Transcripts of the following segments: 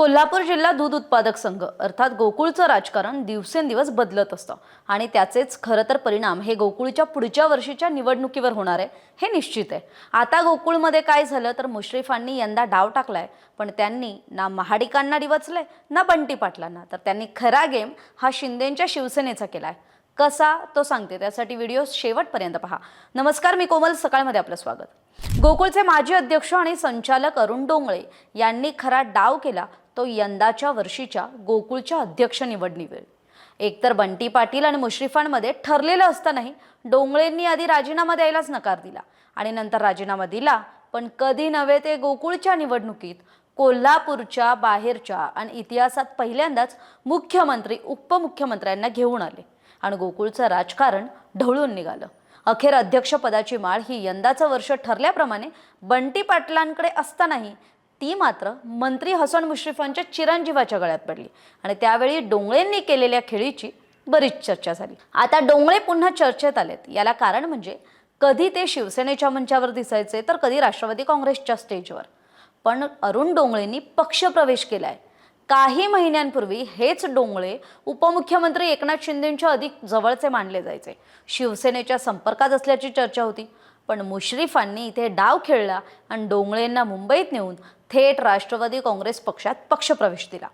कोल्हापूर जिल्हा दूध उत्पादक संघ अर्थात गोकुळचं राजकारण दिवसेंदिवस बदलत असतं. आणि त्याचेच खरं तर परिणाम हे गोकुळच्या पुढच्या वर्षीच्या निवडणुकीवर होणार आहे हे निश्चित आहे. आता गोकुळमध्ये काय झालं तर मुश्रीफांनी यंदा डाव टाकलाय पण त्यांनी ना महाडिकांना डिवचलंय ना बंटी पाटलांना. तर त्यांनी खरा गेम हा शिंदेच्या शिवसेनेचा केलाय. कसा तो सांगते त्यासाठी व्हिडिओ शेवटपर्यंत पहा. नमस्कार मी कोमल सकाळमध्ये आपलं स्वागत. गोकुळचे माजी अध्यक्ष आणि संचालक अरुण डोंगळे यांनी खरा डाव केला तो यंदाच्या वर्षीच्या गोकुळच्या अध्यक्ष निवडणीवेळ एकतर बंटी पाटील आणि मुश्रीफांमध्ये ठरलेलं असतानाही डोंगळेंनी आधी राजीनामा द्यायलाच नकार दिला आणि नंतर राजीनामा दिला पण कधी नव्हे ते गोकुळच्या निवडणुकीत कोल्हापूरच्या बाहेरच्या आणि इतिहासात पहिल्यांदाच मुख्यमंत्री उपमुख्यमंत्र्यांना घेऊन आले आणि गोकुळचं राजकारण ढवळून निघालं. अखेर अध्यक्षपदाची माळ ही यंदाचं वर्ष ठरल्याप्रमाणे बंटी पाटलांकडे असतानाही ती मात्र मंत्री हसन मुश्रीफांच्या चिरंजीवाच्या गळ्यात पडली. आणि त्यावेळी डोंगळेंनी केलेल्या खेळीची बरीच चर्चा झाली. आता डोंगळे पुन्हा चर्चेत आलेत. याला कारण म्हणजे कधी ते शिवसेनेच्या मंचावर दिसायचे तर कधी राष्ट्रवादी काँग्रेसच्या स्टेजवर. पण अरुण डोंगळेंनी पक्षप्रवेश केलाय. काही महिन्यांपूर्वी हेच डोंगळे उपमुख्यमंत्री एकनाथ शिंदेंच्या अधिक जवळचे मानले जायचे. शिवसेनेच्या संपर्कात असल्याची चर्चा होती. पण मुश्रीफांनी इथे डाव खेळला आणि डोंगळेंना मुंबईत नेऊन थेट राष्ट्रवादी काँग्रेस पक्षात पक्षप्रवेश दिला.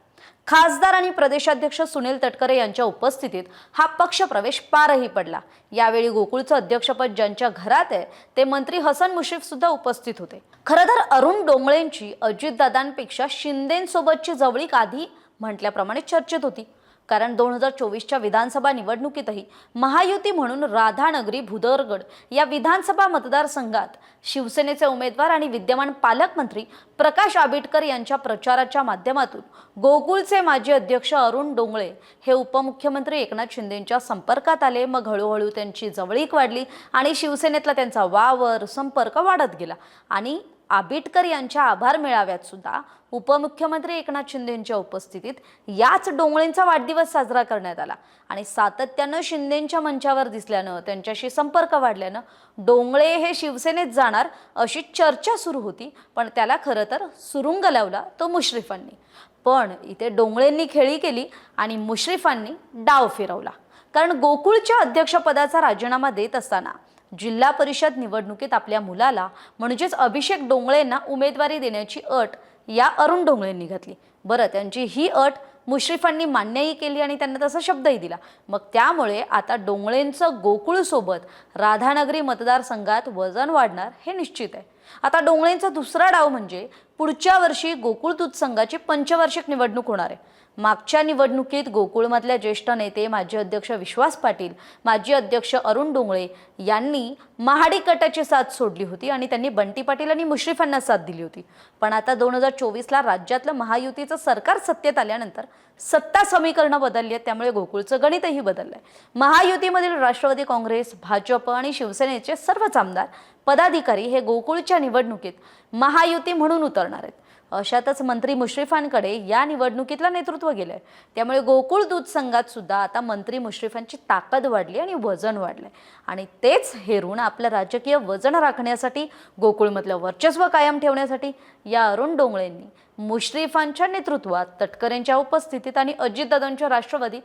खासदार आणि प्रदेशाध्यक्ष सुनील तटकरे यांच्या उपस्थितीत हा पक्षप्रवेश पारही पडला. यावेळी गोकुळचं अध्यक्षपद ज्यांच्या घरात आहे ते मंत्री हसन मुश्रीफ सुद्धा उपस्थित होते. खरं तर अरुण डोंगळेंची अजितदादांपेक्षा शिंदेसोबतची जवळीक आधी म्हटल्याप्रमाणे चर्चेत होती. कारण दोन हजार चोवीसच्या विधानसभा निवडणुकीतही महायुती म्हणून राधानगरी भुदरगड या विधानसभा मतदारसंघात शिवसेनेचे उमेदवार आणि विद्यमान पालकमंत्री प्रकाश आबिटकर यांच्या प्रचाराच्या माध्यमातून गोकुळचे माजी अध्यक्ष अरुण डोंगळे हे उपमुख्यमंत्री एकनाथ शिंदेंच्या संपर्कात आले. मग हळूहळू त्यांची जवळीक वाढली आणि शिवसेनेतला त्यांचा वावर संपर्क वाढत गेला आणि आबिटकर यांच्या आभार मेळाव्यात सुद्धा उपमुख्यमंत्री एकनाथ शिंदेच्या उपस्थितीत याच डोंगळेंचा वाढदिवस साजरा करण्यात आला. आणि सातत्यानं शिंदेच्या मंचावर दिसल्यानं त्यांच्याशी संपर्क वाढल्यानं डोंगळे हे शिवसेनेत जाणार अशी चर्चा सुरू होती पण त्याला खरं तर सुरुंग लावला तो मुश्रीफांनी. पण इथे डोंगळेंनी खेळी केली आणि मुश्रीफांनी डाव फिरवला. कारण गोकुळच्या अध्यक्षपदाचा राजीनामा देत असताना जिल्हा परिषद निवडणुकीत आपल्या मुलाला म्हणजेच अभिषेक डोंगळेंना उमेदवारी देण्याची अट या अरुण डोंगळेंनी घातली. बरं त्यांची ही अट मुश्रीफांनी मान्यही केली आणि त्यांना तसा शब्दही दिला. मग त्यामुळे आता डोंगळेंचं गोकुळसोबत राधानगरी मतदारसंघात वजन वाढणार हे निश्चित आहे. आता डोंगळेंचा दुसरा डाव म्हणजे पुढच्या वर्षी गोकुळ दूध संघाची पंचवार्षिक निवडणूक होणार आहे. मागच्या निवडणुकीत गोकुळमधल्या ज्येष्ठ नेते माजी अध्यक्ष विश्वास पाटील माजी अध्यक्ष अरुण डोंगळे यांनी महाडी कटाची साथ सोडली होती आणि त्यांनी बंटी पाटील आणि मुश्रीफांना साथ दिली होती. पण आता दोन हजार चोवीसला राज्यातलं महायुतीचं सरकार सत्तेत आल्यानंतर सत्ता समीकरणं बदलली आहेत त्यामुळे गोकुळचं गणितही बदललंय. महायुतीमधील राष्ट्रवादी काँग्रेस भाजप आणि शिवसेनेचे सर्वच आमदार पदाधिकारी हे गोकुळच्या निवडणुकीत महायुती म्हणून उतरणार आहेत. अशातच मंत्री मुश्रीफांकडे या निवडणुकीतलं नेतृत्व गेलंय. त्यामुळे गोकुळ दूध संघात सुद्धा आता मंत्री मुश्रीफांची ताकद वाढली आणि वजन वाढलंय. आणि तेच हेरून आपलं राजकीय वजन राखण्यासाठी गोकुळमधलं वर्चस्व कायम ठेवण्यासाठी या अरुण डोंगळेंनी मुश्रीफांच्या नेतृत्वात तटकरेंच्या उपस्थितीत आणि अजितदादांच्या राष्ट्रवादीत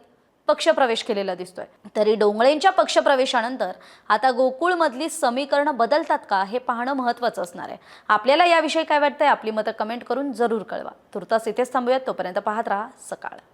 पक्षप्रवेश केलेला दिसतोय. तरी डोंगळेंच्या पक्षप्रवेशानंतर आता गोकुळमधली समीकरणं बदलतात का हे पाहणं महत्त्वाचं असणार आहे. आपल्याला याविषयी काय वाटतंय आपली मतं कमेंट करून जरूर कळवा. तुर्तास इथेच थांबूयात तोपर्यंत पाहत राहा सकाळ.